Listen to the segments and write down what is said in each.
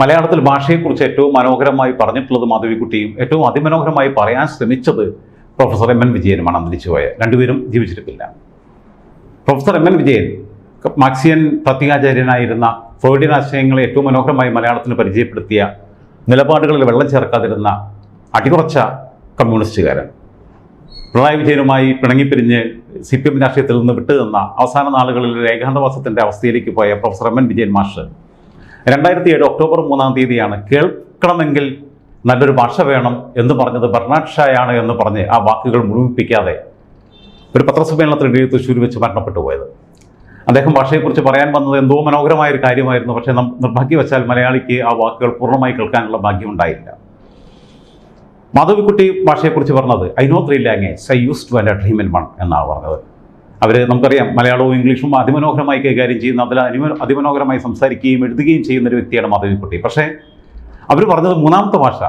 മലയാളത്തിൽ ഭാഷയെക്കുറിച്ച് ഏറ്റവും മനോഹരമായി പറഞ്ഞിട്ടുള്ളത് മാധവിക്കുട്ടിയും ഏറ്റവും അതിമനോഹരമായി പറയാൻ ശ്രമിച്ചത് പ്രൊഫസർ എം എൻ വിജയനുമാണ് അന്തരിച്ചുപോയ രണ്ടുപേരും ജീവിച്ചിരിപ്പില്ല. Professor M N Vijayan Marxian പ്രത്യാചാര്യനായിരുന്ന Freudian ആശയങ്ങളെ ഏറ്റവും മനോഹരമായി മലയാളത്തിന് പരിചയപ്പെടുത്തിയ നിലപാടുകളിൽ വെള്ളം ചേർക്കാതിരുന്ന അടികുറച്ച കമ്മ്യൂണിസ്റ്റുകാരൻ. പിണറായി വിജയനുമായി പിണങ്ങിപ്പിരിഞ്ഞ് സി പി എം രാഷ്ട്രീയത്തിൽ നിന്ന് വിട്ടുനിന്ന അവസാന നാളുകളിൽ ഏകാന്തവാസത്തിന്റെ അവസ്ഥയിലേക്ക് പോയ പ്രൊഫസർ എം എൻ വിജയൻ മാഷ് രണ്ടായിരത്തി ഏഴ് ഒക്ടോബർ മൂന്നാം തീയതിയാണ് കേൾക്കണമെങ്കിൽ നല്ലൊരു ഭാഷ വേണം എന്ന് പറഞ്ഞത് ബർണാഡ് ഷായാണ് എന്ന് പറഞ്ഞ് ആ വാക്കുകൾ മുഴുമിപ്പിക്കാതെ ഒരു പത്രസമ്മേളനത്തിനിടയിൽ തൃശ്ശൂർ വെച്ച് മരണപ്പെട്ടു പോയത്. അദ്ദേഹം ഭാഷയെക്കുറിച്ച് പറയാൻ വന്നത് എന്തോ മനോഹരമായ ഒരു കാര്യമായിരുന്നു. പക്ഷേ നിർഭാഗ്യവശാൽ മലയാളിക്ക് ആ വാക്കുകൾ പൂർണമായി കേൾക്കാനുള്ള ഭാഗ്യം ഉണ്ടായില്ല. മാധവിക്കുട്ടി ഭാഷയെക്കുറിച്ച് പറഞ്ഞത് I know three language I use to എന്റെ ഡ്രീം ഇൻ വൺ എന്നാണ് പറഞ്ഞത്. അവർ നമുക്കറിയാം മലയാളവും ഇംഗ്ലീഷും അതിമനോഹരമായി കൈകാര്യം ചെയ്യുന്ന അതിൽ അതിമ അതിമനോഹരമായി സംസാരിക്കുകയും എഴുതുകയും ചെയ്യുന്ന ഒരു വ്യക്തിയാണ് മാധവിക്കുട്ടി പക്ഷേ അവർ പറഞ്ഞത് മൂന്നാമത്തെ ഭാഷ.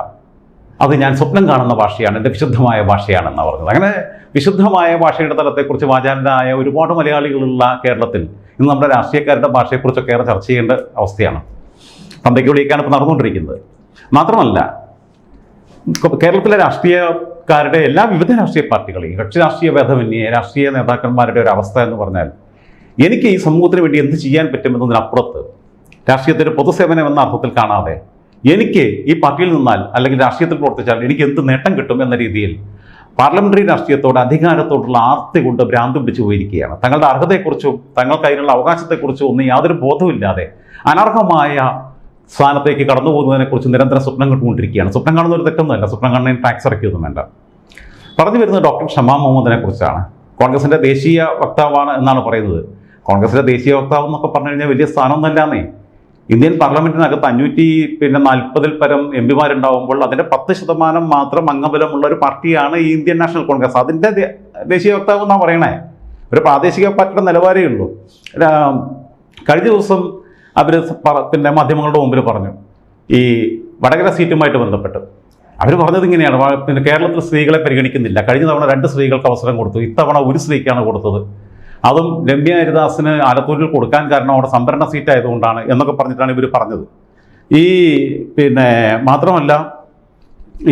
അത് ഞാൻ സ്വപ്നം കാണുന്ന ഭാഷയാണ് എന്റെ വിശുദ്ധമായ ഭാഷയാണെന്ന് പറഞ്ഞത്. അങ്ങനെ വിശുദ്ധമായ ഭാഷയുടെ തലത്തെക്കുറിച്ച് വാചാലനായ ഒരുപാട് മലയാളികളുള്ള കേരളത്തിൽ ഇന്ന് നമ്മുടെ രാഷ്ട്രീയക്കാരുടെ ഭാഷയെക്കുറിച്ചൊക്കെ ഏറെ ചർച്ച ചെയ്യേണ്ട അവസ്ഥയാണ്. തന്തയ്ക്ക് വിളിക്കാണ് ഇപ്പോൾ നടന്നുകൊണ്ടിരിക്കുന്നത്. മാത്രമല്ല കേരളത്തിലെ രാഷ്ട്രീയക്കാരുടെ എല്ലാ വിവിധ രാഷ്ട്രീയ പാർട്ടികളെയും കക്ഷി രാഷ്ട്രീയ ഭേദമന്യേ രാഷ്ട്രീയ നേതാക്കന്മാരുടെ ഒരു അവസ്ഥ എന്ന് പറഞ്ഞാൽ എനിക്ക് ഈ സമൂഹത്തിന് വേണ്ടി എന്ത് ചെയ്യാൻ പറ്റുമെന്നതിനപ്പുറത്ത് രാഷ്ട്രീയത്തിന്റെ പൊതുസേവനം എന്ന അർത്ഥത്തിൽ കാണാതെ എനിക്ക് ഈ പാർട്ടിയിൽ നിന്നാൽ അല്ലെങ്കിൽ രാഷ്ട്രീയത്തിൽ പ്രവർത്തിച്ചാൽ എനിക്ക് എന്ത് നേട്ടം കിട്ടും എന്ന രീതിയിൽ പാർലമെന്ററി രാഷ്ട്രീയത്തോട് അധികാരത്തോടുള്ള ആർത്തി കൊണ്ട് ഭ്രാന്ത് പിടിച്ചു പോയിരിക്കുകയാണ്. തങ്ങളുടെ അർഹതയെക്കുറിച്ചും തങ്ങൾക്ക് അതിനുള്ള അവകാശത്തെക്കുറിച്ചും ഒന്നും യാതൊരു ബോധവുമില്ലാതെ അനർഹമായ സ്ഥാനത്തേക്ക് കടന്നു പോകുന്നതിനെക്കുറിച്ച് നിരന്തരം സ്വപ്നം കണ്ടുകൊണ്ടിരിക്കുകയാണ്. സ്വപ്നം കാണുന്ന ഒരു തെറ്റൊന്നുമല്ല. സ്വപ്നം കാണുന്നതിന് ടാക്സ് ഇറക്കിയൊന്നും വേണ്ട. പറഞ്ഞു വരുന്നത് ഡോക്ടർ ഷമാ മുഹമ്മദിനെ കുറിച്ചാണ്. കോൺഗ്രസിന്റെ ദേശീയ വക്താവാണ് എന്നാണ് പറയുന്നത്. കോൺഗ്രസിന്റെ ദേശീയ വക്താവ് എന്നൊക്കെ പറഞ്ഞു കഴിഞ്ഞാൽ വലിയ സ്ഥാനമൊന്നുമല്ലാന്നേ. ഇന്ത്യൻ പാർലമെന്റിനകത്ത് അഞ്ഞൂറ്റി പിന്നെ നാൽപ്പതിൽ പരം എം പിമാരുണ്ടാവുമ്പോൾ അതിന്റെ പത്ത് ശതമാനം മാത്രം അംഗബലമുള്ള ഒരു പാർട്ടിയാണ് ഈ ഇന്ത്യൻ നാഷണൽ കോൺഗ്രസ്. അതിന്റെ ദേശീയ വക്താവ് എന്നാണ് പറയണേ? ഒരു പ്രാദേശിക പാർട്ടിയുടെ നിലവാരമേ ഉള്ളൂ. കഴിഞ്ഞ ദിവസം അവർ പിന്നെ മാധ്യമങ്ങളുടെ മുമ്പിൽ പറഞ്ഞു. ഈ വടകര സീറ്റുമായിട്ട് ബന്ധപ്പെട്ട്. അവർ പറഞ്ഞത് ഇങ്ങനെയാണ്. പിന്നെ കേരളത്തിൽ സ്ത്രീകളെ പരിഗണിക്കുന്നില്ല. കഴിഞ്ഞ തവണ രണ്ട് സ്ത്രീകൾക്ക് അവസരം കൊടുത്തു. ഇത്തവണ ഒരു സ്ത്രീക്കാണ് കൊടുത്തത്. അതും രമ്യ ഹരിദാസിന് ആലത്തൂരിൽ കൊടുക്കാൻ കാരണം അവിടെ സംഭരണ സീറ്റ് ആയതുകൊണ്ടാണ് എന്നൊക്കെ പറഞ്ഞിട്ടാണ് ഇവർ പറഞ്ഞത്. ഈ പിന്നെ മാത്രമല്ല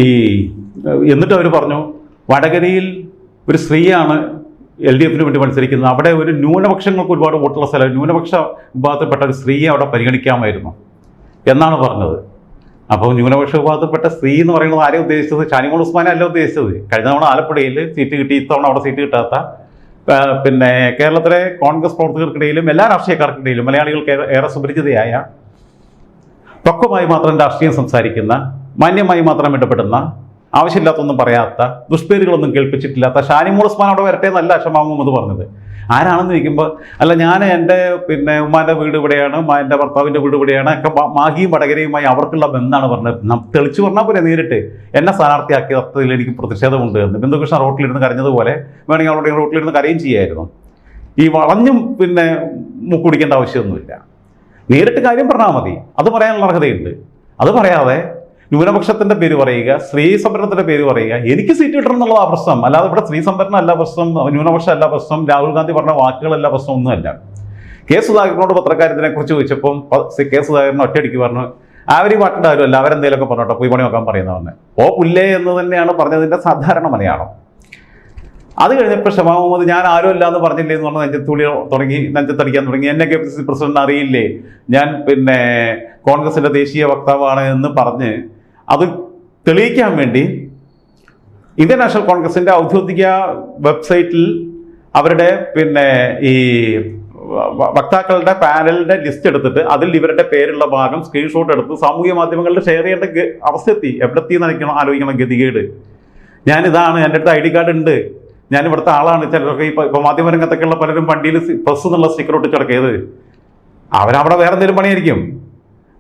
ഈ എന്നിട്ട് അവർ പറഞ്ഞു വടകരയിൽ ഒരു സ്ത്രീയാണ് എൽ ഡി എഫിന് വേണ്ടി മത്സരിക്കുന്നത്. അവിടെ ഒരു ന്യൂനപക്ഷങ്ങൾക്ക് ഒരുപാട് വോട്ടുള്ള സ്ഥലം ന്യൂനപക്ഷ വിഭാഗത്തിൽപ്പെട്ട ഒരു സ്ത്രീയെ അവിടെ പരിഗണിക്കാമായിരുന്നു എന്നാണ് പറഞ്ഞത്. അപ്പോൾ ന്യൂനപക്ഷ വിഭാഗത്തിൽപ്പെട്ട സ്ത്രീ എന്ന് പറയുന്നത് ആരെയും ഉദ്ദേശിച്ചത്? ഷാനിമോൾ ഉസ്മാനെ അല്ല ഉദ്ദേശിച്ചത്. കഴിഞ്ഞ തവണ ആലപ്പുഴയിൽ സീറ്റ് കിട്ടി ഇത്തവണ അവിടെ സീറ്റ് കിട്ടാത്ത പിന്നെ കേരളത്തിലെ കോൺഗ്രസ് പ്രവർത്തകർക്കിടയിലും എല്ലാ രാഷ്ട്രീയക്കാർക്കിടയിലും മലയാളികൾക്ക് ഏറെ- സുപരിചിതയായ പക്വമായി മാത്രം രാഷ്ട്രീയം സംസാരിക്കുന്ന മാന്യമായി മാത്രം ഇടപെടുന്ന ആവശ്യമില്ലാത്തൊന്നും പറയാത്ത ദുഷ്പേരുകളൊന്നും കേൾപ്പിച്ചിട്ടില്ലാത്ത ഷാനിമോൾ ഉസ്മാൻ അവിടെ വരട്ടെ നല്ല അഷമാ മുഹമ്മദ് പറഞ്ഞത്. ആരാണെന്ന് ചോദിക്കുമ്പോൾ അല്ല ഞാൻ എന്റെ പിന്നെ ഉമ്മാന്റെ വീട് ഇവിടെയാണ് എന്റെ ഭർത്താവിന്റെ വീട് ഇവിടെയാണ് ഒക്കെ മാഹിയും വടകരയുമായി അവർക്കുള്ള ബന്ധമാണ് പറഞ്ഞത്. തെളിച്ചു പറഞ്ഞാൽ പോലെ നേരിട്ട്. എന്നെ സ്ഥാനാർത്ഥിയാക്കിയ എനിക്ക് പ്രതിഷേധമുണ്ട് എന്ന്. ബിന്ദുകൃഷ്ണ റോട്ടിലിരുന്ന് കരഞ്ഞതുപോലെ വേണമെങ്കിൽ അവരുടെ റോട്ടിലിരുന്ന് കരയും ചെയ്യായിരുന്നു. ഈ വളഞ്ഞും പിന്നെ മുക്കുടിക്കേണ്ട ആവശ്യമൊന്നുമില്ല. നേരിട്ട് കാര്യം പറഞ്ഞാൽ മതി. അത് പറയാനുള്ള അർഹതയുണ്ട്. അത് പറയാതെ ന്യൂനപക്ഷത്തിന്റെ പേര് പറയുക സ്ത്രീ സംവരണത്തിന്റെ പേര് പറയുക. എനിക്ക് സീറ്റ് കിട്ടണം എന്നുള്ളതാ പ്രശ്നം. അല്ലാതെ ഇവിടെ സ്ത്രീ സംവരണം അല്ല പ്രശ്നം ന്യൂനപക്ഷം അല്ല പ്രശ്നം രാഹുൽ ഗാന്ധി പറഞ്ഞ വാക്കുകളല്ല പ്രശ്നം ഒന്നുമല്ല കെ സുധാകരനോട് പത്രക്കാരത്തിനെ കുറിച്ച് ചോദിച്ചപ്പം കെ സുധാകരൻ ഒറ്റയടിക്ക് പറഞ്ഞു അവർ പാട്ടിന്റെ ആരുമല്ല അവരെന്തെങ്കിലുമൊക്കെ പറഞ്ഞോട്ടെ പോയി പണി നോക്കാൻ പറയുന്നവന്ന് ഓ പുല്ലേ എന്ന് തന്നെയാണ് പറഞ്ഞതിന്റെ സാധാരണ മലയാളം. അത് കഴിഞ്ഞപ്പോൾ ഷമാ മുഹമ്മദ് ഞാൻ ആരും അല്ല എന്ന് പറഞ്ഞില്ലേ? എന്ന് പറഞ്ഞാൽ നെഞ്ചത്തുള്ളി തുടങ്ങി നെഞ്ചത്തടിക്കാൻ തുടങ്ങി. എന്നെ കെ പി സി പ്രസിഡന്റ് അറിയില്ലേ? ഞാൻ പിന്നെ കോൺഗ്രസിന്റെ ദേശീയ വക്താവാണ് എന്ന് പറഞ്ഞ് അത് തെളിയിക്കാൻ വേണ്ടി ഇന്ത്യൻ നാഷണൽ കോൺഗ്രസിന്റെ ഔദ്യോഗിക വെബ്സൈറ്റിൽ അവരുടെ പിന്നെ ഈ വക്താക്കളുടെ പാനലിന്റെ ലിസ്റ്റ് എടുത്തിട്ട് അതിൽ ഇവരുടെ പേരുള്ള ഭാഗം സ്ക്രീൻഷോട്ട് എടുത്ത് സാമൂഹ്യ മാധ്യമങ്ങളിൽ ഷെയർ ചെയ്യേണ്ട അവസ്ഥ എത്തി എവിടെ എത്തി നയിക്കണം ആലോചിക്കണം ഗതികേട്. ഞാൻ ഇതാണ് എന്റെ അടുത്ത് ഐ ഡി കാർഡ് ഉണ്ട്. ഞാൻ ഇവിടുത്തെ ആളാണ്. ചിലരൊക്കെ ഇപ്പൊ ഇപ്പൊ മാധ്യമരംഗത്തൊക്കെയുള്ള പലരും വണ്ടിയിൽ പ്രസ് എന്നുള്ള സ്റ്റിക്കർ ഒട്ടിച്ചടക്കിയത് അവരവിടെ വേറെ എന്തെങ്കിലും പണിയായിരിക്കും.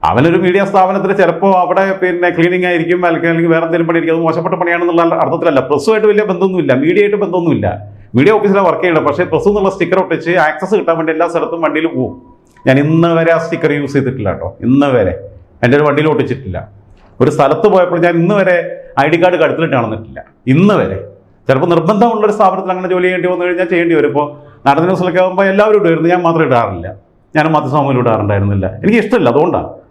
അവനൊരു മീഡിയ സ്ഥാപനത്തിൽ ചിലപ്പോൾ അവിടെ പിന്നെ ക്ലീനിങ് ആയിരിക്കും അല്ലെങ്കിൽ വേറെ എന്തെങ്കിലും പണിയായിരിക്കും അത് മോശപ്പെട്ട പണിയാണെന്നുള്ള അർത്ഥത്തിലല്ല. പ്രസ്സുമായിട്ട് വലിയ ബന്ധമൊന്നുമില്ല. മീഡിയയായിട്ട് ബന്ധമൊന്നുമില്ല. മീഡിയ ഓഫീസിലാണ് വർക്ക് ചെയ്യുന്നത് പക്ഷേ പ്രസ് എന്നുള്ള സ്റ്റിക്കർ ഒട്ടിച്ച് ആക്സസ് കിട്ടാൻ വേണ്ടി എല്ലാ സ്ഥലത്തും വണ്ടിയിൽ പോകും ഞാൻ ഇന്ന് വരെ ആ സ്റ്റിക്കർ യൂസ് ചെയ്തിട്ടില്ല കേട്ടോ. ഇന്ന് വരെ. എന്റെ ഒരു വണ്ടിയിൽ ഒട്ടിച്ചിട്ടില്ല. ഒരു സ്ഥലത്ത് പോയപ്പോൾ ഞാൻ ഇന്ന് വരെ ഐ ഡി കാർഡ് കടുത്തിട്ട് നടന്നിട്ടില്ല ഇന്ന് വരെ. ചിലപ്പോൾ നിർബന്ധമുള്ള ഒരു സ്ഥാപനത്തിൽ അങ്ങനെ ജോലി ചെയ്യേണ്ടി വന്നു കഴിഞ്ഞാൽ ചെയ്യേണ്ടി വരും. ഇപ്പോൾ നടന്ന ദിവസമൊക്കെ ആകുമ്പോൾ എല്ലാവരും ഇടുമായിരുന്നു. ഞാൻ മാത്രം ഇടാറില്ല. ഞാൻ മാധ്യമസാമൂഹ്യം ഇടാറുണ്ടായിരുന്നില്ല. എനിക്ക് ഇഷ്ടമില്ല. അതുകൊണ്ടാണ്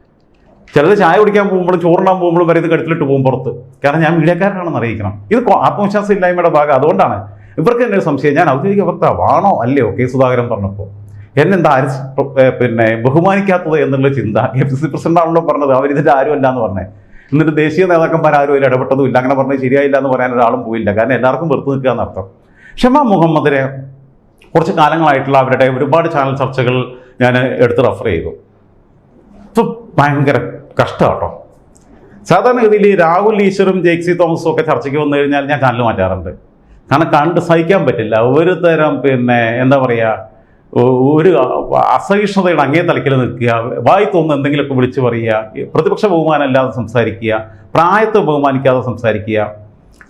ചിലർ ചായ കുടിക്കാൻ പോകുമ്പോഴും ചോറുണ്ടാൻ പോകുമ്പോഴും വരെ ഇത് കടുത്തിലിട്ട് പോകും പുറത്ത്. കാരണം ഞാൻ മീഡിയക്കാരനാണെന്ന് അറിയിക്കണം. ഇത് ആത്മവിശ്വാസം ഇല്ലായ്മയുടെ ഭാഗം അതുകൊണ്ടാണ്. ഇവർക്ക് തന്നെ ഒരു സംശയം? ഞാൻ ഔദ്യോഗിക വക്താവാണോ അല്ലയോ? കെ സുധാകരൻ പറഞ്ഞപ്പോൾ. എന്നെന്താ ആരും സ് പിന്നെ ബഹുമാനിക്കാത്തത് എന്നുള്ള ചിന്ത. കെ പി സി പ്രസിഡന്റ് ആണല്ലോ പറഞ്ഞത്. അവരിതിന്റെ ആരുമല്ല എന്ന് പറഞ്ഞേ. എന്നിട്ട് ദേശീയ നേതാക്കന്മാർ ആരും അതിൽ ഇടപെട്ടതും ഇല്ല. അങ്ങനെ പറഞ്ഞത് ശരിയായില്ല എന്ന് പറയാൻ ഒരാളും പോയില്ല. കാരണം എല്ലാവർക്കും വെറുത്ത് നിൽക്കുക എന്നർത്ഥം ഷമ മുഹമ്മദിനെ കുറച്ച് കാലങ്ങളായിട്ടുള്ള അവരുടെ ഒരുപാട് ചാനൽ ചർച്ചകൾ ഞാൻ എടുത്ത് റെഫർ ചെയ്തു. ഭയങ്കര കഷ്ടമാട്ടോ. സാധാരണഗതിയിൽ രാഹുൽ ഈശ്വറും ജെയ്ക്സി തോമസും ഒക്കെ ചർച്ചയ്ക്ക് വന്നു കഴിഞ്ഞാൽ ഞാൻ ചാനൽ മാറ്റാറുണ്ട്. കാരണം കണ്ട് സഹിക്കാൻ പറ്റില്ല. ഒരു തരം പിന്നെ എന്താ പറയുക ഒരു അസഹിഷ്ണുതയുടെ അങ്ങേ തലക്കിൽ നിൽക്കുക വായി തോന്നുന്ന എന്തെങ്കിലുമൊക്കെ വിളിച്ചു പറയുക പ്രതിപക്ഷ ബഹുമാനമല്ലാതെ സംസാരിക്കുക പ്രായത്തെ ബഹുമാനിക്കാതെ സംസാരിക്കുക.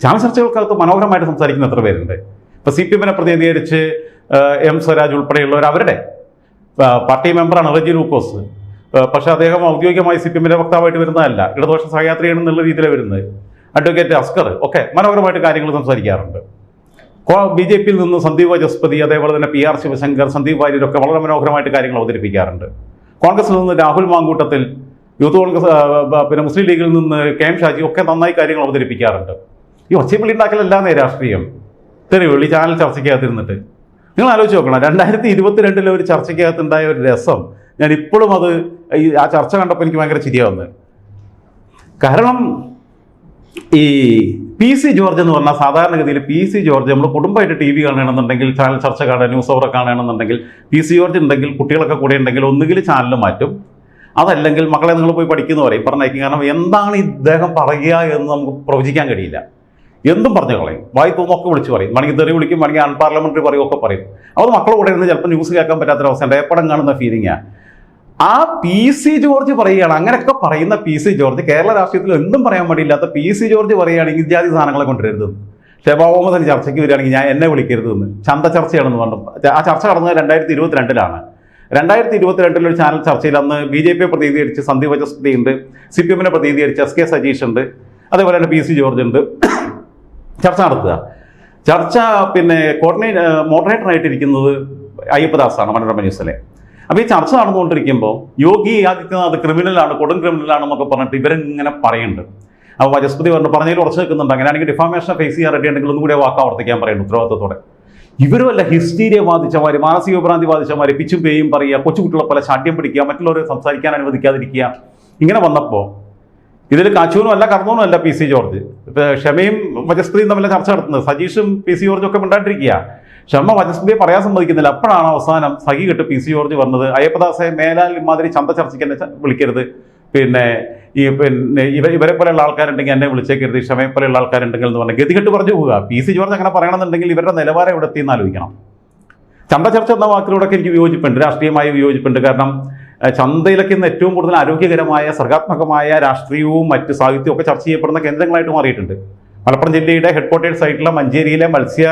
ചാനൽ ചർച്ചകൾക്കകത്ത് മനോഹരമായിട്ട് സംസാരിക്കുന്ന എത്ര പേരുണ്ട്? ഇപ്പൊ സി പി എമ്മിനെ പ്രതിനിധീകരിച്ച് എം സ്വരാജ് ഉൾപ്പെടെയുള്ളവർ അവരുടെ പാർട്ടി മെമ്പറാണ് റജി ലൂക്കോസ് പക്ഷെ അദ്ദേഹം ഔദ്യോഗികമായി സി പി എമ്മിന്റെ വക്താവായിട്ട് വരുന്നതല്ല. ഇടതുപക്ഷ സഹയാത്രിയാണ് എന്നുള്ള രീതിയിലാണ് വരുന്നത്. അഡ്വക്കേറ്റ് അസ്കർ ഒക്കെ മനോഹരമായിട്ട് കാര്യങ്ങൾ സംസാരിക്കാറുണ്ട്. ബി ജെ പിയിൽ നിന്ന് സന്ദീപ് ജസ്പതി അതേപോലെ തന്നെ പി ആർ ശിവശങ്കർ സന്ദീപ് വാര്യരൊക്കെ വളരെ മനോഹരമായിട്ട് കാര്യങ്ങൾ അവതരിപ്പിക്കാറുണ്ട്. കോൺഗ്രസിൽ നിന്ന് രാഹുൽ മാങ്കൂട്ടത്തിൽ യൂത്ത് കോൺഗ്രസ് പിന്നെ മുസ്ലിം ലീഗിൽ നിന്ന് കെ എം ഷാജി ഒക്കെ നന്നായി കാര്യങ്ങൾ അവതരിപ്പിക്കാറുണ്ട്. ഈ ഒച്ചപ്പള്ളി ഉണ്ടാക്കലല്ലാന്നേ രാഷ്ട്രീയം. തെരുവുള്ളി ചാനൽ ചർച്ചയ്ക്കകത്തിരുന്നിട്ട്. നിങ്ങൾ ആലോചിച്ച് നോക്കണം രണ്ടായിരത്തി ഇരുപത്തിരണ്ടിലെ ഒരു ചർച്ചയ്ക്കകത്തുണ്ടായ ഒരു രസം ഞാൻ ഇപ്പോഴും അത് ഈ ആ ചർച്ച കണ്ടപ്പോൾ എനിക്ക് ഭയങ്കര ചിരിയാ വന്നത്. കാരണം ഈ പി സി ജോർജ് എന്ന് പറഞ്ഞാൽ സാധാരണഗതിയിൽ പി സി ജോർജ് നമ്മൾ കുടുംബമായിട്ട് ടി വി കാണണമെന്നുണ്ടെങ്കിൽ ചാനൽ ചർച്ച കാണാൻ ന്യൂസ് അവർ കാണണമെന്നുണ്ടെങ്കിൽ പി സി ജോർജ് ഉണ്ടെങ്കിൽ കുട്ടികളൊക്കെ കൂടെ ഉണ്ടെങ്കിൽ ഒന്നുകിൽ ചാനൽ മാറ്റും. അതല്ലെങ്കിൽ മക്കളെ നിങ്ങൾ പോയി പഠിക്കുന്നു പറയും. പറഞ്ഞേക്കും കാരണം എന്താണ് ഇദ്ദേഹം പറയുക എന്ന് നമുക്ക് പ്രവചിക്കാൻ കഴിയില്ല. എന്തും പറഞ്ഞു കളയും. വായി തോന്നൊക്കെ വിളിച്ച് പറയും. വേണമെങ്കിൽ തെറി വിളിക്കും വേണമെങ്കിൽ അൺപാർലമെന്ററി പറയും ഒക്കെ പറയും. അവർ മക്കളെ കൂടെ ഇരുന്ന് ചിലപ്പോൾ ന്യൂസ് കേൾക്കാൻ പറ്റാത്തൊരവസ്ഥ. എപ്പോഴും കാണുന്ന ഫീലിംഗാണ് ആ പി സി ജോർജ് പറയുകയാണ്. അങ്ങനെയൊക്കെ പറയുന്ന പി സി ജോർജ് കേരള രാഷ്ട്രീയത്തിൽ എന്തും പറയാൻ വേണ്ടിയില്ലാത്ത പി സി ജോർജ് പറയുകയാണെങ്കിൽ ഇത്യാദി സാധനങ്ങളെ കൊണ്ടുവരരുത് ഷെബാബോമതൻ ചർച്ചയ്ക്ക് വരികയാണെങ്കിൽ ഞാൻ എന്നെ വിളിക്കരുതെന്ന്. ചന്ത ചർച്ചയാണെന്ന് പറഞ്ഞു. ആ ചർച്ച നടന്നത് രണ്ടായിരത്തി ഇരുപത്തിരണ്ടിലാണ് രണ്ടായിരത്തി ഇരുപത്തിരണ്ടിൽ ഒരു ചാനൽ ചർച്ചയിൽ അന്ന് ബി ജെ പിയെ പ്രതിനിധീകരിച്ച് സന്ദീപ് വചസ്പതി ഉണ്ട് സി പി എമ്മിനെ പ്രതിനിധീകരിച്ച് എസ് കെ സജീഷ് ഉണ്ട് അതേപോലെ തന്നെ പി സി ജോർജ് ഉണ്ട്. ചർച്ച നടത്തുക. ചർച്ച പിന്നെ കോർഡിനേറ്റ് മോഡറേറ്റർ ആയിട്ടിരിക്കുന്നത് അയ്യപ്പദാസാണ് മനോരമ ന്യൂസിലെ. അപ്പോൾ ഈ ചർച്ച നടന്നുകൊണ്ടിരിക്കുമ്പോൾ യോഗി ആദിത്യനാഥ് ക്രിമിനലാണ് കൊടും ക്രിമിനലാണെന്നൊക്കെ പറഞ്ഞിട്ട് ഇവരിങ്ങനെ പറയുന്നുണ്ട്. അപ്പോൾ വജസ്പതി പറഞ്ഞു പറഞ്ഞതിൽ ഉറച്ചു നിൽക്കുന്നുണ്ട്. അങ്ങനെയാണെങ്കിൽ ഡിഫാമേഷൻ ഫേസ് ചെയ്യാൻ റെഡി ഉണ്ടെങ്കിൽ ഒന്നും കൂടി വാക്ക് ആവർത്തിക്കാൻ പറയുന്നു ഉത്തരവാദിത്തത്തോടെ ഇവരും അല്ല ഹിസ്റ്റീരിയ ബാധിച്ചമാര് മാനസിക വിഭ്രാന്തി ബാധിച്ചമാര് പിച്ചും പേയും പറയുക കൊച്ചുകുട്ടികളെ പോലെ ശാഠ്യം പിടിക്കുക മറ്റുള്ളവരെ സംസാരിക്കാൻ അനുവദിക്കാതിരിക്കുക. ഇങ്ങനെ വന്നപ്പോൾ ഇതിൽ കാച്ചൂനും അല്ല കർണൂനും അല്ല പി സി ജോർജ്. ക്ഷമയും വജസ്പതിയും തമ്മിലെ ചർച്ച നടത്തുന്നത് സജീഷും പി സി ജോർജും ഒക്കെ മിണ്ടാണ്ടിരിക്കുക. ക്ഷമ വജസ്പതിയെ പറയാൻ സമ്മതിക്കുന്നില്ല. അപ്പോഴാണ് അവസാനം സഖി കെട്ട് പി സി ജോർജ് വന്നത് അയ്യപ്പദാസെ മേലാൽ ഇമാതിരി ചന്ത ചർച്ചയ്ക്ക് എന്നെ വിളിക്കരുത്. പിന്നെ ഈ പിന്നെ ഇവ ഇവരെ പോലെയുള്ള ആൾക്കാരുണ്ടെങ്കിൽ എന്നെ വിളിച്ചേക്കരുത് ക്ഷമയെ പോലെയുള്ള ആൾക്കാരുണ്ടെങ്കിൽ എന്ന് പറഞ്ഞാൽ ഗതികെട്ട് പറഞ്ഞു പോവുക. പി സി ജോർജ് അങ്ങനെ പറയണമെന്നുണ്ടെങ്കിൽ ഇവരുടെ നിലവാരം എവിടെ എത്തിയെന്ന് ആലോചിക്കണം. ചന്ത ചർച്ച എന്ന വാക്കിലൂടെയൊക്കെ എനിക്ക് വിയോജിപ്പുണ്ട് രാഷ്ട്രീയമായി വിയോജിപ്പുണ്ട്. കാരണം ചന്തയിലൊക്കെ ഇന്ന് ഏറ്റവും കൂടുതൽ ആരോഗ്യകരമായ സർഗാത്മകമായ രാഷ്ട്രീയവും മറ്റ് സാഹിത്യവും ഒക്കെ ചർച്ച ചെയ്യപ്പെടുന്ന കേന്ദ്രങ്ങളായിട്ട് മാറിയിട്ടുണ്ട്. മലപ്പുറം ജില്ലയുടെ ഹെഡ് ക്വാർട്ടേഴ്സ് ആയിട്ടുള്ള മഞ്ചേരിയിലെ മത്സ്യ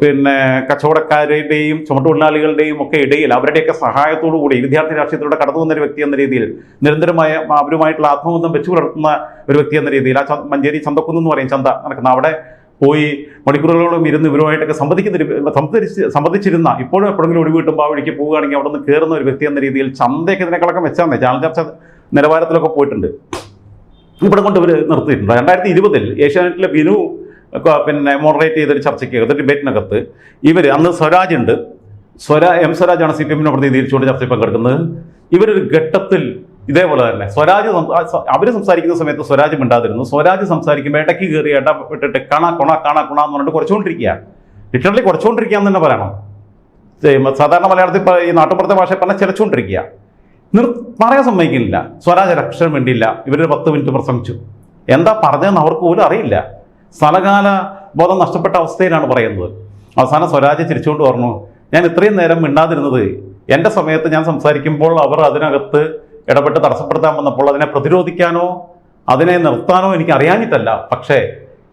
പിന്നെ കച്ചവടക്കാരുടെയും ചുമട്ടുതൊഴിലാളികളുടെയും ഒക്കെ ഇടയിൽ അവരുടെയൊക്കെ സഹായത്തോടു കൂടി വിദ്യാർത്ഥി രാഷ്ട്രീയത്തിലൂടെ കടന്നു വന്ന ഒരു വ്യക്തി എന്ന രീതിയിൽ നിരന്തരമായ അവരുമായിട്ടുള്ള ആത്മബന്ധം വെച്ചു പുലർത്തുന്ന ഒരു വ്യക്തി എന്ന രീതിയിൽ ആ മഞ്ചേരി ചന്തക്കുന്ന് എന്ന് പറയും ചന്ത നടക്കുന്ന അവിടെ പോയി മണിക്കൂറുകളോളം ഇരുന്ന് ഇവരുമായിട്ടൊക്കെ സംബന്ധിക്കുന്ന സംവദിച്ച് സംവദിച്ചിരുന്ന ഇപ്പോഴും എപ്പോഴെങ്കിലും ഒഴിവ് കിട്ടുമ്പോൾ ആ വഴിക്ക് പോവുകയാണെങ്കിൽ അവിടെ നിന്ന് കയറുന്ന ഒരു വ്യക്തി എന്ന രീതിയിൽ ചന്തയൊക്കെ ഇതിനേക്കാളൊക്കെ വെച്ചാൽ ചാനൽ ചർച്ച നിലവാരത്തിലൊക്കെ പോയിട്ടുണ്ട്. ഇവിടെ കൊണ്ട് ഇവർ നിർത്തിയിട്ടുണ്ട്. രണ്ടായിരത്തി ഇരുപതിൽ ഏഷ്യാനെറ്റിലെ ബിനു പിന്നെ മോഡറേറ്റ് ചെയ്തൊരു ചർച്ചയ്ക്കകത്ത് ഡിബേറ്റിനകത്ത് ഇവർ അന്ന് സ്വരാജ് ഉണ്ട്. സ്വരാ എം സ്വരാജാണ് സി പി എമ്മിനെ പ്രതിനിധീകരിച്ചുകൊണ്ട് ചർച്ചയിൽ പങ്കെടുക്കുന്നത്. ഇവരൊരു ഘട്ടത്തിൽ ഇതേപോലെ തന്നെ സ്വരാജ് അവർ സംസാരിക്കുന്ന സമയത്ത് സ്വരാജ് മിണ്ടാതിരുന്നു. സ്വരാജ് സംസാരിക്കുമ്പോൾ ഇടയ്ക്ക് കയറി ഇടപെട്ടിട്ട് കണ കൊണ കണ കൊണ എന്ന് പറഞ്ഞിട്ട് കുറച്ചുകൊണ്ടിരിക്കുക ലിറ്ററലി കുറച്ചുകൊണ്ടിരിക്കുക എന്ന് തന്നെ പറയണം. സാധാരണ മലയാളത്തിൽ ഈ നാട്ടുപുറത്തെ ഭാഷ പറഞ്ഞാൽ ചിലച്ചുകൊണ്ടിരിക്കുക നിർ പറയാൻ സമ്മതിക്കുന്നില്ല. സ്വരാജ് അക്ഷരം വേണ്ടിയില്ല ഇവരൊരു പത്ത് മിനിറ്റ് പ്രസംഗിച്ചു. എന്താ പറഞ്ഞതെന്ന് അവർക്ക് പോലും അറിയില്ല. സ്ഥലകാല ബോധം നഷ്ടപ്പെട്ട അവസ്ഥയിലാണ് പറയുന്നത്. അവസാനം സ്വരാജ് ചിരിച്ചുകൊണ്ട് പറഞ്ഞു ഞാൻ ഇത്രയും നേരം മിണ്ടാതിരുന്നത് എന്റെ സമയത്ത് ഞാൻ സംസാരിക്കുമ്പോൾ അവർ അതിനകത്ത് ഇടപെട്ട് തടസ്സപ്പെടുത്താൻ വന്നപ്പോൾ അതിനെ പ്രതിരോധിക്കാനോ അതിനെ നിർത്താനോ എനിക്ക് അറിയാഞ്ഞിട്ടല്ല. പക്ഷേ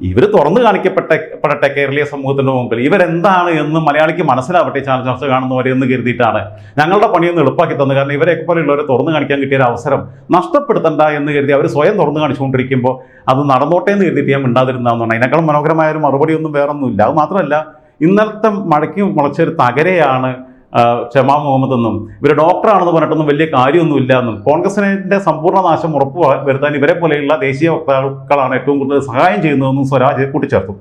ഇവർ തുറന്നു കാണിക്കപ്പെട്ട പെടട്ടെ കേരളീയ സമൂഹത്തിന്റെ മുമ്പിൽ. ഇവരെന്താണ് എന്ന് മലയാളിക്ക് മനസ്സിലാവട്ടെ ചാനൽ ചർച്ച കാണുന്നവരെ എന്ന് കരുതിയിട്ടാണ് ഞങ്ങളുടെ പണിയൊന്ന് എളുപ്പാക്കി തന്നു കാരണം ഇവരെയൊക്കെ പോലെയുള്ളവരെ തുറന്നു കാണിക്കാൻ കിട്ടിയ ഒരു അവസരം നഷ്ടപ്പെടുത്തണ്ട എന്ന് കരുതി അവർ സ്വയം തുറന്നു കാണിച്ചുകൊണ്ടിരിക്കുമ്പോൾ അത് നടന്നോട്ടെ എന്ന് കരുതിയിട്ട് ഞാൻ മിണ്ടാതിരുന്നതെന്നാണ് അതിനേക്കാളും മനോഹരമായ ഒരു മറുപടി ഒന്നും വേറൊന്നുമില്ല. അത് മാത്രമല്ല ഇന്നലത്തെ മഴയ്ക്ക് മുളച്ചൊരു തകരയാണ് ഷമാ മുഹമ്മദ് എന്നും. ഇവർ ഡോക്ടറാണെന്ന് പറഞ്ഞിട്ടൊന്നും വലിയ കാര്യമൊന്നുമില്ല എന്നും. കോൺഗ്രസിന്റെ സമ്പൂർണ നാശം ഉറപ്പ് വരുത്താൻ ഇവരെ പോലെയുള്ള ദേശീയ വക്താക്കളാണ് ഏറ്റവും കൂടുതൽ സഹായം ചെയ്യുന്നതെന്നും സ്വരാജ് കൂട്ടിച്ചേർത്തു.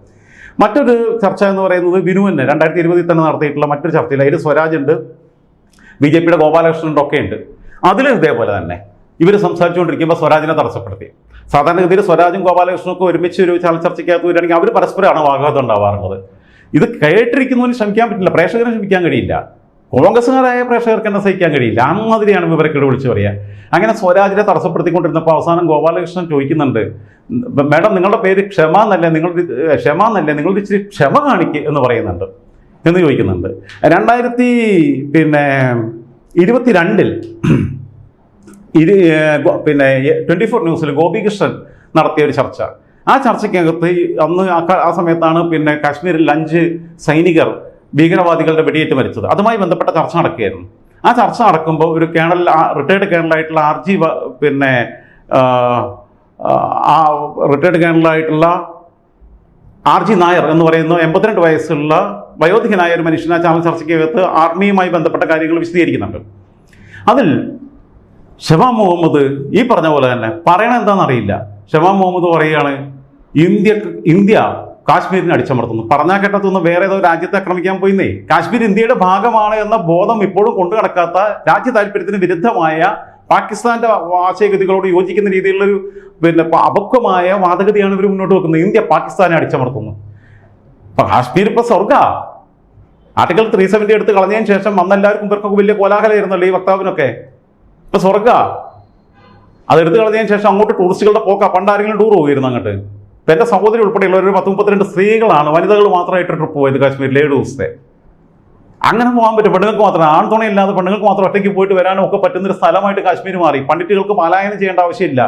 മറ്റൊരു ചർച്ച എന്ന് പറയുന്നത് ബിനുവിന് രണ്ടായിരത്തി ഇരുപതിൽ തന്നെ നടത്തിയിട്ടുള്ള മറ്റൊരു ചർച്ചയിൽ അതിൽ സ്വരാജ് ഉണ്ട്. ബി ജെ പിയുടെ ഗോപാലകൃഷ്ണന്റെ ഒക്കെ ഉണ്ട്. അതിലും ഇതേപോലെ തന്നെ. ഇവർ സംസാരിച്ചുകൊണ്ടിരിക്കുമ്പോൾ സ്വരാജിനെ തടസ്സപ്പെടുത്തി. സാധാരണഗതിയിൽ സ്വരാജും ഗോപാലകൃഷ്ണനും ഒക്കെ ഒരുമിച്ച് ഒരു ചാനൽ ചർച്ചയ്ക്കകത്ത് വരികയാണെങ്കിൽ അവർ പരസ്പരമാണ് വാഗ്വാദം ഉണ്ടാവാറുള്ളത്. ഇത് കേട്ടിരിക്കുന്നവന് ക്ഷമിക്കാൻ പറ്റില്ല. പ്രേക്ഷകരെ ക്ഷമിക്കാൻ കഴിയില്ല. കോൺഗ്രസ്സുകാരായ പ്രേക്ഷകർക്ക് എന്നെ സഹിക്കാൻ കഴിയില്ല. അമ്മാതിരിയാണ് വിവരക്കേട് വിളിച്ചു പറയുക അങ്ങനെ സ്വരാജിനെ തടസ്സപ്പെടുത്തിക്കൊണ്ടിരുന്നപ്പോൾ അവസാനം ഗോപാലകൃഷ്ണൻ ചോദിക്കുന്നുണ്ട് മേഡം നിങ്ങളുടെ പേര് ക്ഷമ എന്നല്ലേ നിങ്ങളുടെ ക്ഷമ എന്നല്ലേ നിങ്ങളുടെ ഇച്ചിരി ക്ഷമ കാണിക്ക് എന്ന് പറയുന്നുണ്ട് എന്ന് ചോദിക്കുന്നുണ്ട്. രണ്ടായിരത്തി പിന്നെ ഇരുപത്തിരണ്ടിൽ ഇരു പിന്നെ ട്വന്റി ഫോർ ന്യൂസിൽ ഗോപികൃഷ്ണൻ നടത്തിയ ഒരു ചർച്ച. ആ ചർച്ചയ്ക്കകത്ത് അന്ന് ആ സമയത്താണ് പിന്നെ കാശ്മീരിൽ അഞ്ച് സൈനികർ ഭീകരവാദികളുടെ വെടിയേറ്റ് മരിച്ചത്. അതുമായി ബന്ധപ്പെട്ട ചർച്ച നടക്കുകയായിരുന്നു. ആ ചർച്ച നടക്കുമ്പോൾ ഒരു കേണൽ റിട്ടയർഡ് കേണലായിട്ടുള്ള ആർ ജി പിന്നെ ആ, റിട്ടയർഡ് കേണലായിട്ടുള്ള ആർ ജി നായർ എന്ന് പറയുന്ന എൺപത്തിരണ്ട് വയസ്സുള്ള വയോധികനായ ഒരു മനുഷ്യൻ ആ ചാനൽ ചർച്ചയ്ക്കകത്ത് ആർമിയുമായി ബന്ധപ്പെട്ട കാര്യങ്ങൾ വിശദീകരിക്കുന്നുണ്ട്. അതിൽ ഷമാ മുഹമ്മദ് ഈ പറഞ്ഞ പോലെ തന്നെ പറയണ എന്താണെന്നറിയില്ല ഷമാ മുഹമ്മദ് പറയുകയാണ് ഇന്ത്യ ഇന്ത്യ കാശ്മീരിനെ അടിച്ചമർത്തുന്നു. പറഞ്ഞാൽ കേട്ടതൊന്നും വേറെ ഏതോ രാജ്യത്തെ ആക്രമിക്കാൻ പോയിന്നേ. കാശ്മീർ ഇന്ത്യയുടെ ഭാഗമാണ് എന്ന ബോധം ഇപ്പോഴും കൊണ്ടു നടക്കാത്ത രാജ്യ താല്പര്യത്തിന് വിരുദ്ധമായ പാകിസ്ഥാന്റെ ആശയഗതികളോട് യോജിക്കുന്ന രീതിയിലുള്ളൊരു പിന്നെ അപക്വമായ വാദഗതിയാണ് ഇവർ മുന്നോട്ട് വെക്കുന്നത്. ഇന്ത്യ പാകിസ്ഥാനെ അടിച്ചമർത്തുന്നു. ഇപ്പൊ കാശ്മീർ ഇപ്പൊ സ്വർഗ. ആർട്ടിക്കൽ ത്രീ സെവന്റി എടുത്ത് കളഞ്ഞതിന് ശേഷം അന്നെല്ലാവർക്കും ഇവർക്കൊക്കെ വലിയ കോലാഹലമായിരുന്നല്ലോ ഈ വക്താവിനൊക്കെ. ഇപ്പൊ സ്വർഗ. അതെടുത്ത് കളഞ്ഞതിന് ശേഷം അങ്ങോട്ട് ടൂറിസ്റ്റുകളുടെ പോക്കാ. പണ്ട് ആരെങ്കിലും ടൂർ പോയിരുന്നു അങ്ങോട്ട്? എന്റെ സഹോദരി ഉൾപ്പെടെയുള്ള ഒരു പത്ത് മുപ്പത്തിരണ്ട് സ്ത്രീകളാണ് വനിതകൾ മാത്രമായിട്ട് ട്രിപ്പ് പോയത് കാശ്മീരിൽ ഏഴ് ദിവസത്തെ. അങ്ങനെ പോകാൻ പറ്റും. പെണ്ണുങ്ങൾക്ക് മാത്രം. ആൺതുണയില്ലാതെ പെണ്ണുങ്ങൾക്ക് മാത്രം ഒറ്റയ്ക്ക് പോയിട്ട് വരാനും ഒക്കെ പറ്റുന്നൊരു സ്ഥലമായിട്ട് കാശ്മീർ മാറി. പണ്ഡിറ്റുകൾക്ക് പലായനം ചെയ്യേണ്ട ആവശ്യമില്ല.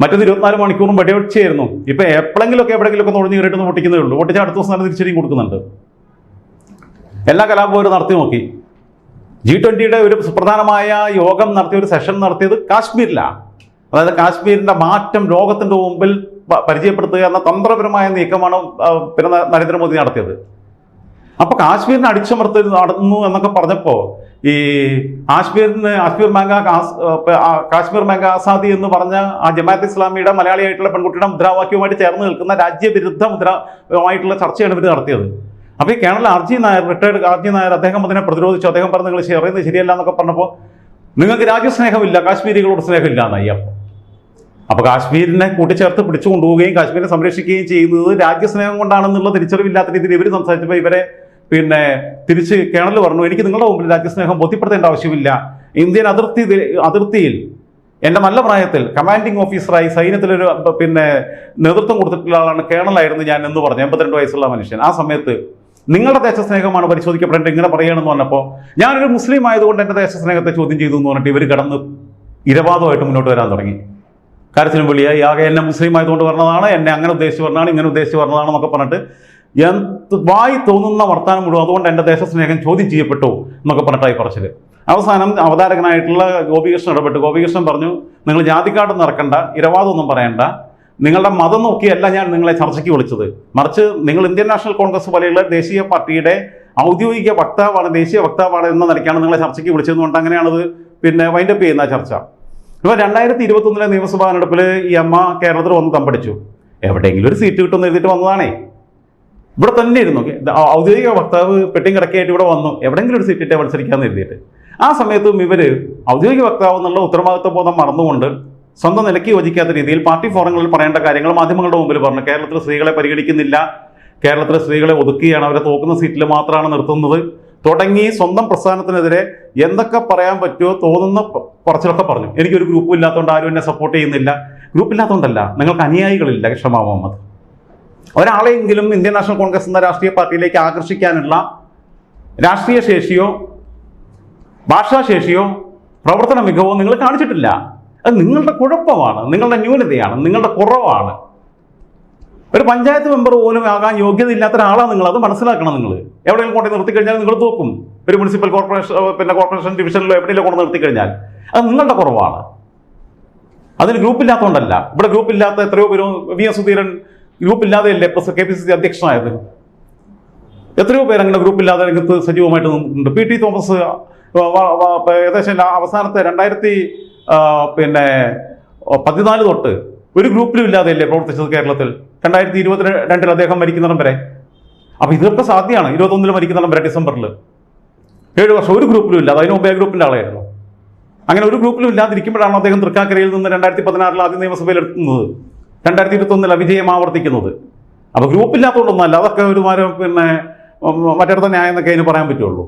മറ്റൊന്ന് ഇരുപത്തിനാല് മണിക്കൂറും വെടിവെച്ചായിരുന്നു ഇപ്പൊ എപ്പോഴെങ്കിലുമൊക്കെ എവിടെയെങ്കിലുമൊക്കെ നുഴഞ്ഞു കയറിയിട്ട് പൊട്ടിക്കുന്നേ ഉള്ളൂ. പൊട്ടിച്ച് അടുത്ത ദിവസം തന്നെ തിരിച്ചടിയും കൊടുക്കുന്നുണ്ട്. എല്ലാ കലാപവും നടത്തി നോക്കി. ജി ട്വന്റിയുടെ ഒരു സുപ്രധാനമായ യോഗം നടത്തിയ ഒരു സെഷൻ നടത്തിയത് കാശ്മീരിലാണ് അതായത് കാശ്മീരിന്റെ മാറ്റം ലോകത്തിന്റെ മുമ്പിൽ പരിചയപ്പെടുത്തുക എന്ന തന്ത്രപരമായ നീക്കമാണ് പിന്നെ നരേന്ദ്രമോദി നടത്തിയത്. അപ്പൊ കാശ്മീരിനെ അടിച്ചമർത്തി നടന്നു എന്നൊക്കെ പറഞ്ഞപ്പോ ഈ കാശ്മീരിന് കാശ്മീർ മാങ്ക കാശ്മീർ മാങ്ക ആസാദി എന്ന് പറഞ്ഞ ആ ജമാഅത്ത് ഇസ്ലാമിയുടെ മലയാളിയായിട്ടുള്ള പെൺകുട്ടിയുടെ മുദ്രാവാക്യവുമായിട്ട് ചേർന്ന് നിൽക്കുന്ന രാജ്യവിരുദ്ധ മുദ്രമായിട്ടുള്ള ചർച്ചയാണ് ഇവർ നടത്തിയത്. അപ്പൊ ഈ colonel R G Nair retired R G Nair അദ്ദേഹം അതിനെ പ്രതിരോധിച്ചു. അദ്ദേഹം പറഞ്ഞു നിങ്ങൾ പറയുന്നത് ശരിയല്ല എന്നൊക്കെ പറഞ്ഞപ്പോൾ നിങ്ങൾക്ക് രാജ്യസ്നേഹമില്ല കാശ്മീരികളോട് സ്നേഹമില്ല എന്നായി. അപ്പോൾ അപ്പൊ കാശ്മീരിനെ കൂട്ടിച്ചേർത്ത് പിടിച്ചു കൊണ്ടുപോവുകയും കാശ്മീരിനെ സംരക്ഷിക്കുകയും ചെയ്യുന്നത് രാജ്യസ്നേഹം കൊണ്ടാണെന്നുള്ള തിരിച്ചറിവില്ലാത്ത രീതിയിൽ ഇവർ സംസാരിച്ചപ്പോൾ ഇവരെ പിന്നെ തിരിച്ച് കേണൽ പറഞ്ഞു. എനിക്ക് നിങ്ങളുടെ മുമ്പിൽ രാജ്യസ്നേഹം ബോധ്യപ്പെടുത്തേണ്ട ആവശ്യമില്ല. ഇന്ത്യൻ അതിർത്തി അതിർത്തിയിൽ എന്റെ നല്ല പ്രായത്തിൽ കമാൻഡിങ് ഓഫീസറായി സൈന്യത്തിലൊരു പിന്നെ നേതൃത്വം കൊടുത്തിട്ടുള്ള ആളാണ് കേണലായിരുന്നു ഞാൻ എന്ന് പറഞ്ഞു. എൺപത്തിരണ്ട് വയസ്സുള്ള മനുഷ്യൻ. ആ സമയത്ത് നിങ്ങളുടെ ദേശസ്നേഹമാണ് പരിശോധിക്കപ്പെടേണ്ടത് ഇങ്ങനെ പറയുകയാണെന്ന് പറഞ്ഞപ്പോൾ ഞാനൊരു മുസ്ലിം ആയതുകൊണ്ട് എന്റെ ദേശസ്നേഹത്തെ ചോദ്യം ചെയ്തു എന്ന് പറഞ്ഞിട്ട് ഇവർ കടന്ന് ഇരവാദമായിട്ട് മുന്നോട്ട് വരാൻ തുടങ്ങി. കരച്ചിലും വിളിയായി ആകെ എന്നെ മുസ്ലിം ആയതുകൊണ്ട് പറഞ്ഞതാണ് എന്നെ അങ്ങനെ ഉദ്ദേശിച്ച് പറഞ്ഞതാണ് ഇങ്ങനെ ഉദ്ദേശിച്ച് പറഞ്ഞതാണെന്നൊക്കെ പറഞ്ഞിട്ട് എന്ത് വായി തോന്നുന്ന വർത്താനം മുഴുവൻ അതുകൊണ്ട് എന്റെ ദേശസ്നേഹം ചോദ്യം ചെയ്യപ്പെട്ടു എന്നൊക്കെ പറഞ്ഞിട്ടായി പറച്ചിൽ അവസാനം അവതാരകനായിട്ടുള്ള ഗോപികൃഷ്ണൻ ഇടപെട്ടു. ഗോപികൃഷ്ണൻ പറഞ്ഞു നിങ്ങൾ ജാതിക്കാട്ടൊന്നും ഇറക്കണ്ട ഇരവാദമൊന്നും പറയണ്ട. നിങ്ങളുടെ മതം നോക്കിയല്ല ഞാൻ നിങ്ങളെ ചർച്ചയ്ക്ക് വിളിച്ചത്. മറിച്ച് നിങ്ങൾ ഇന്ത്യൻ നാഷണൽ കോൺഗ്രസ് പോലെയുള്ള ദേശീയ പാർട്ടിയുടെ ഔദ്യോഗിക വക്താവാണ് ദേശീയ വക്താവാണ് എന്ന നിലയ്ക്കാണ് നിങ്ങളെ ചർച്ചയ്ക്ക് വിളിച്ചതെന്നുകൊണ്ട് അങ്ങനെയാണത് പിന്നെ വൈൻഡപ്പ് ചെയ്യുന്ന ചർച്ച. ഇപ്പോൾ രണ്ടായിരത്തി ഇരുപത്തൊന്നിലെ നിയമസഭാ തെരഞ്ഞെടുപ്പിൽ ഈ അമ്മ കേരളത്തിൽ വന്ന് തമ്പടിച്ചു. എവിടെയെങ്കിലും ഒരു സീറ്റ് കിട്ടുമെന്ന് എഴുതിയിട്ട് വന്നതാണേ. ഇവിടെ തന്നെ ഇരുന്നു. ഔദ്യോഗിക വക്താവ് പെട്ടിയും കിടക്കയായിട്ട് ഇവിടെ വന്നു. എവിടെയെങ്കിലും ഒരു സീറ്റ് കിട്ടിയാൽ മത്സരിക്കാമെന്ന് എഴുതിയിട്ട്. ആ സമയത്തും ഇവർ ഔദ്യോഗിക വക്താവ് എന്നുള്ള ഉത്തരവാദിത്വ ബോധം മറന്നുകൊണ്ട് സ്വന്തം നിലയ്ക്ക് യോജിക്കാത്ത രീതിയിൽ പാർട്ടി ഫോറങ്ങളിൽ പറയേണ്ട കാര്യങ്ങൾ മാധ്യമങ്ങളുടെ മുമ്പിൽ പറഞ്ഞു. കേരളത്തിലെ സ്ത്രീകളെ പരിഗണിക്കുന്നില്ല. കേരളത്തിലെ സ്ത്രീകളെ ഒതുക്കിയാണ് അവരെ തോക്കുന്ന സീറ്റിൽ മാത്രമാണ് നിർത്തുന്നത്. തുടങ്ങി സ്വന്തം പ്രസ്ഥാനത്തിനെതിരെ എന്തൊക്കെ പറയാൻ പറ്റുമോ തോന്നുന്ന കുറച്ചിലൊക്കെ പറഞ്ഞു. എനിക്കൊരു ഗ്രൂപ്പും ഇല്ലാത്തതുകൊണ്ട് ആരും എന്നെ സപ്പോർട്ട് ചെയ്യുന്നില്ല. ഗ്രൂപ്പ് ഇല്ലാത്തതുകൊണ്ടല്ല നിങ്ങൾക്ക് അനുയായികളില്ല ഷമാ മുഹമ്മദ്. ഒരാളെങ്കിലും ഇന്ത്യൻ നാഷണൽ കോൺഗ്രസ് എന്ന രാഷ്ട്രീയ പാർട്ടിയിലേക്ക് ആകർഷിക്കാനുള്ള രാഷ്ട്രീയ ശേഷിയോ ഭാഷാശേഷിയോ പ്രവർത്തന മികവോ നിങ്ങൾ കാണിച്ചിട്ടില്ല. അത് നിങ്ങളുടെ കുഴപ്പമാണ് നിങ്ങളുടെ ന്യൂനതയാണ് നിങ്ങളുടെ കുറവാണ്. ഒരു പഞ്ചായത്ത് മെമ്പർ പോലും ആകാൻ യോഗ്യത ഇല്ലാത്ത ഒരാളാണ് നിങ്ങൾ. അത് മനസ്സിലാക്കണം നിങ്ങൾ. എവിടെയെങ്കിലും കൊണ്ടു നിർത്തി കഴിഞ്ഞാൽ നിങ്ങൾ തോക്കും. ഒരു മുനിസിപ്പൽ കോർപ്പറേഷൻ പിന്നെ കോർപ്പറേഷൻ ഡിവിഷനിലോ എവിടെയെങ്കിലും കൊണ്ട് നിർത്തി കഴിഞ്ഞാൽ അത് നിങ്ങളുടെ കുറവാണ്. അതിന് ഗ്രൂപ്പില്ലാത്തതുകൊണ്ടല്ല ഇവിടെ ഗ്രൂപ്പില്ലാത്ത എത്രയോ പേരും വി എസ് സുധീരൻ ഗ്രൂപ്പില്ലാതെയല്ലേ കെ പി സി സി അധ്യക്ഷനായത്. എത്രയോ പേര് അങ്ങനെ ഗ്രൂപ്പില്ലാതെ രംഗത്ത് സജീവമായിട്ട് നിന്നിട്ടുണ്ട്. പി ടി തോമസ് ഏകദേശം അവസാനത്തെ രണ്ടായിരത്തി പിന്നെ പതിനാല് തൊട്ട് ഒരു ഗ്രൂപ്പിലും ഇല്ലാതെയല്ലേ പ്രവർത്തിച്ചത് കേരളത്തിൽ? രണ്ടായിരത്തി ഇരുപത്തി രണ്ടിൽ അദ്ദേഹം മരിക്കുന്നിടം വരെ. അപ്പൊ ഇതൊക്കെ സാധ്യമാണ്. ഇരുപത്തൊന്നിൽ മരിക്കുന്നിടം വരെ ഡിസംബറിൽ. ഏഴ് വർഷം ഒരു ഗ്രൂപ്പിലും ഇല്ല അതിന് മുമ്പേ ഗ്രൂപ്പിന്റെ ആളായിരുന്നു. അങ്ങനെ ഒരു ഗ്രൂപ്പിലും ഇല്ലാതിരിക്കുമ്പോഴാണ് അദ്ദേഹം തൃക്കാക്കരയിൽ നിന്ന് രണ്ടായിരത്തി പതിനാറിൽ ആദ്യം നിയമസഭയിൽ എത്തുന്നത് രണ്ടായിരത്തി ഇരുപത്തൊന്നിൽ അവിജയം ആവർത്തിക്കുന്നത്. അപ്പൊ ഗ്രൂപ്പില്ലാത്തതുകൊണ്ടൊന്നല്ല അതൊക്കെ ഒരുമാരും പിന്നെ ഉം, ന്യായം എന്നൊക്കെ അതിന് പറയാൻ പറ്റുള്ളൂ.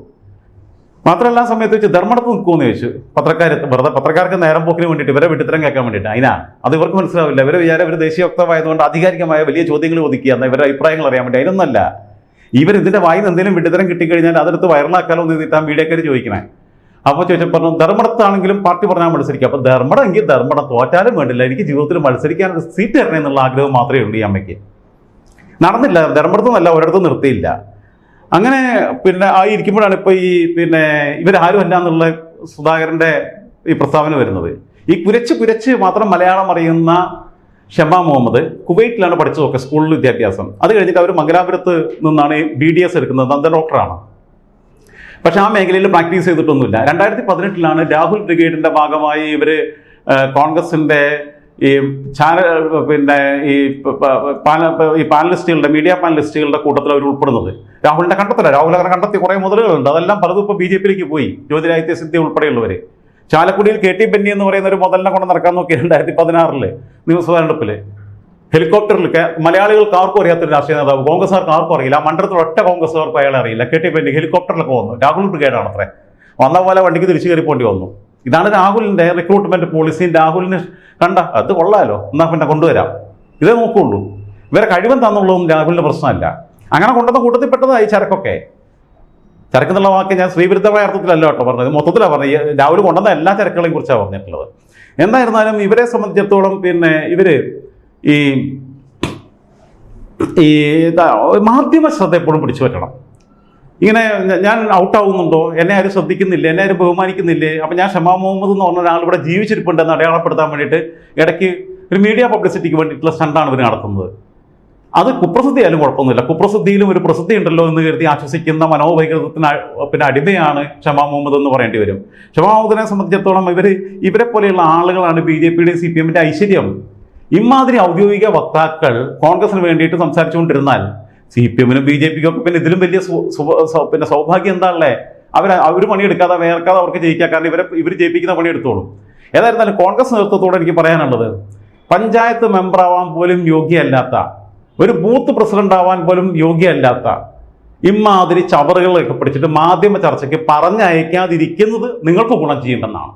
മാത്രമല്ല ആ സമയത്ത് വെച്ച് ധർമ്മടത്ത് നിൽക്കുമെന്ന് ചോദിച്ചു. പത്രക്കാർ വെറുതെ പത്രക്കാർക്ക് നേരം പോക്കിന് വേണ്ടിയിട്ട് ഇവരെ വിട്ടിത്തരം കേൾക്കാൻ വേണ്ടിയിട്ട്. അതിനാണ് അത് ഇവർക്ക് മനസ്സിലാവില്ല. ഇവരെ വിചാരം ഇവർ ദേശീയ വക്താവായതുകൊണ്ട് ആധികാരികമായ വലിയ ചോദ്യങ്ങൾ ഒതുക്കുക എന്നാൽ ഇവരുടെ അഭിപ്രായങ്ങൾ അറിയാൻ വേണ്ടി. അതിനൊന്നല്ല. ഇവർ ഇതിന്റെ വായിൽ നിന്ന് എന്തെങ്കിലും വിട്ടിത്തരം കിട്ടിക്കഴിഞ്ഞാൽ അതെടുത്ത് വൈറലാക്കാലോ എന്ന് നീട്ടാൻ മീഡിയക്കാർ ചോദിക്കണേ. അപ്പോൾ ചോദിച്ചാൽ പറഞ്ഞു ധർമ്മടത്താണെങ്കിലും പാർട്ടി പറഞ്ഞാൽ മത്സരിക്കുക. അപ്പോൾ ധർമ്മടം എങ്കിൽ ധർമ്മടം തോറ്റാലും വേണ്ടില്ല. എനിക്ക് ജീവിതത്തിൽ മത്സരിക്കാൻ ഒരു സീറ്റ് തരണം എന്നുള്ള ആഗ്രഹം മാത്രമേ ഉള്ളൂ ഈ അമ്മയ്ക്ക്. നടന്നില്ല. ധർമ്മടത്തും നല്ല ഒരിടത്തും നിർത്തിയില്ല. അങ്ങനെ പിന്നെ ആ ഇരിക്കുമ്പോഴാണ് ഇപ്പോൾ ഈ പിന്നെ ഇവരാരും അല്ല എന്നുള്ള സുധാകരന്റെ ഈ പ്രസ്താവന വരുന്നത്. ഈ കുരച്ച് കുരച്ച് മാത്രം മലയാളം അറിയുന്ന ഷമ മുഹമ്മദ് കുവൈറ്റിലാണ് പഠിച്ചതൊക്കെ സ്കൂളിൽ വിദ്യാഭ്യാസം. അത് കഴിഞ്ഞിട്ട് അവർ മംഗലാപുരത്ത് നിന്നാണ് ബി ഡി എസ് എടുക്കുന്നത്. നന്ദ ഡോക്ടറാണ്. പക്ഷെ ആ മേഖലയിൽ പ്രാക്ടീസ് ചെയ്തിട്ടൊന്നുമില്ല. രണ്ടായിരത്തി പതിനെട്ടിലാണ് രാഹുൽ ബ്രിഗേഡിന്റെ ഭാഗമായി ഇവർ ആ, കോൺഗ്രസിന്റെ ഈ ചാനൽ പിന്നെ ഈ പാനൽ ഈ പാനലിസ്റ്റുകളുടെ മീഡിയ പാനലിസ്റ്റുകളുടെ കൂട്ടത്തിൽ അവർ ഉൾപ്പെടുന്നത്. രാഹുലിന്റെ കണ്ടെത്തല. രാഹുൽ അങ്ങനെ കണ്ടെത്തി കുറെ മുതലുകളുണ്ട്. അതെല്ലാം പലതും ഇപ്പോൾ ബി ജെ പിയിലേക്ക് പോയി. ജ്യോതിരാദിത്യ സിദ്ധി ഉൾപ്പെടെയുള്ളവർ ചാലക്കുടിയിൽ കെ ടി ബെന്നി എന്ന് പറയുന്ന ഒരു മുതലിനെ കൊണ്ട് നടക്കാൻ നോക്കി രണ്ടായിരത്തി പതിനാറിൽ നിയമസഭാ തെരഞ്ഞെടുപ്പിൽ ഹെലികോപ്റ്ററിൽ മലയാളികൾക്ക് ആർക്കും അറിയാത്തൊരു രാഷ്ട്രീയ നേതാവ്. കോൺഗ്രസ്സുകാർക്ക് ആർക്കും അറിയില്ല. ആ മണ്ഡലത്തിൽ ഒറ്റ കോൺഗ്രസ്സുകാർക്ക് അയാളെ അറിയില്ല. കെ ടി ബെന്നി ഹെലികോപ്റ്ററിലൊക്കെ വന്നു. രാഹുൽ ബ്രിഗേഡാണ് അത്രേ വന്ന പോലെ വണ്ടിക്ക് തിരിച്ചു കയറി പോണ്ടി വന്നു. ഇതാണ് രാഹുലിന്റെ റിക്രൂട്ട്മെന്റ് പോളിസി രാഹുലിന് കണ്ട അത് കൊള്ളാലോ എന്നാൽ പിന്നെ കൊണ്ടുവരാം. ഇതേ നോക്കുള്ളൂ. ഇവരെ കഴിവൻ തന്നുള്ളതും രാഹുലിന്റെ പ്രശ്നമല്ല. അങ്ങനെ കൊണ്ടുവന്ന കൂട്ടത്തിൽപ്പെട്ടതായി ചരക്കൊക്കെ. ചരക്ക് എന്നുള്ള വാക്ക് ഞാൻ ശ്രീവിരുദ്ധമായ അർത്ഥത്തിലല്ല കേട്ടോ പറഞ്ഞത്. മൊത്തത്തിലാണ് പറഞ്ഞത്. രാഹുൽ കൊണ്ടുവന്ന എല്ലാ ചരക്കുകളെയും കുറിച്ചാണ് പറഞ്ഞിട്ടുള്ളത്. എന്തായിരുന്നാലും ഇവരെ സംബന്ധിച്ചിടത്തോളം പിന്നെ ഇവർ ഈ ഈ മാധ്യമ ശ്രദ്ധ എപ്പോഴും പിടിച്ചു പറ്റണം. ഇങ്ങനെ ഞാൻ ഔട്ടാവുന്നുണ്ടോ എന്നെ ആരും ശ്രദ്ധിക്കുന്നില്ല? എന്നെ ആരും ബഹുമാനിക്കുന്നില്ലേ? അപ്പം ഞാൻ ഷമാ മുഹമ്മദ് എന്ന് പറഞ്ഞ ഒരാൾ ജീവിച്ചിരിപ്പുണ്ടെന്ന് അടയാളപ്പെടുത്താൻ വേണ്ടിയിട്ട് ഇടയ്ക്ക് ഒരു മീഡിയ പബ്ലിസിറ്റിക്ക് വേണ്ടിയിട്ടുള്ള സ്റ്റണ്ടാണ് ഇവർ നടത്തുന്നത്. അത് കുപ്രസിദ്ധിയായാലും കുഴപ്പമൊന്നുമില്ല. കുപ്രസിദ്ധിയിലും ഒരു പ്രസിദ്ധി ഉണ്ടല്ലോ എന്ന് കരുതി ആശ്വസിക്കുന്ന മനോവൈകൃതത്തിന് പിന്നെ അടിമയാണ് ഷമാ മുഹമ്മദ് എന്ന് പറയേണ്ടി വരും. ഷമാ മുഹമ്മദിനെ സംബന്ധിച്ചിടത്തോളം ഇവർ ഇവരെ പോലെയുള്ള ആളുകളാണ് ബി ജെ പിയുടെയും സി പി എമ്മിന്റെ ഐശ്വര്യം. ഇമാതിരി ഔദ്യോഗിക വക്താക്കൾ കോൺഗ്രസിന് വേണ്ടിയിട്ട് സംസാരിച്ചുകൊണ്ടിരുന്നാൽ സി പി എമ്മിനും ബി ജെ പിക്കും ഒക്കെ പിന്നെ ഇതിലും വലിയ പിന്നെ സൗഭാഗ്യം എന്താണല്ലേ? അവർ അവർ പണിയെടുക്കാതെ വേർക്കാതെ അവർക്ക് ജയിക്കാം കാരണം ഇവരെ ഇവർ ജയിപ്പിക്കുന്ന പണിയെടുത്തോളും. ഏതായിരുന്നാലും കോൺഗ്രസ് നേതൃത്വത്തോടെ എനിക്ക് പറയാനുള്ളത് പഞ്ചായത്ത് മെമ്പറാവാൻ പോലും യോഗ്യമല്ലാത്ത ഒരു ബൂത്ത് പ്രസിഡന്റ് ആവാൻ പോലും യോഗ്യമല്ലാത്ത ഇമാതിരി ചവറുകളൊക്കെ പിടിച്ചിട്ട് മാധ്യമ ചർച്ചയ്ക്ക് പറഞ്ഞയക്കാതിരിക്കുന്നത് നിങ്ങൾക്ക് ഗുണം ചെയ്യുമെന്നാണ്.